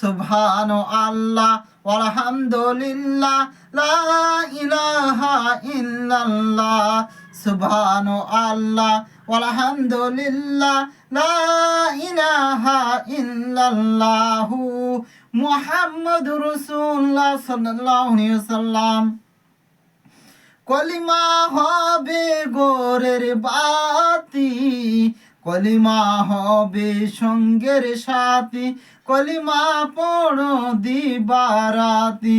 সুবহান আল্লাহ আলহামদুলিল্লাহ লা ইলাহা ইল্লাল্লাহ, সুবহান আল্লাহ আলহামদুলিল্লাহ লা ইলাহা ইল্লাল্লাহ মুহাম্মাদুর রাসূলুল্লাহ সাল্লাল্লাহু আলাইহি ওয়াসাল্লাম। কলিমা হবে গোরের বাতি কলিমা হবে সঙ্গের সাথী। কলিমা পড়ো দিবারাতি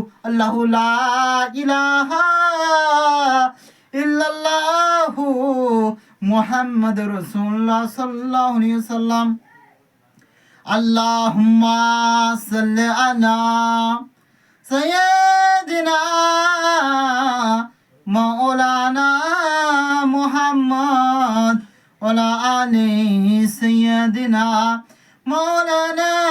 আল্লাহু ইলাহা ইল্লাল্লাহু মুহাম্মাদুর রাসূলুল্লাহ সাল্লাল্লাহু আলাইহি ওয়াসাল্লাম। আল্লাহুম্মা সাল্লি আলা সাইয়্যিদিনা মাওলানা মুহাম্মদ মাওলানা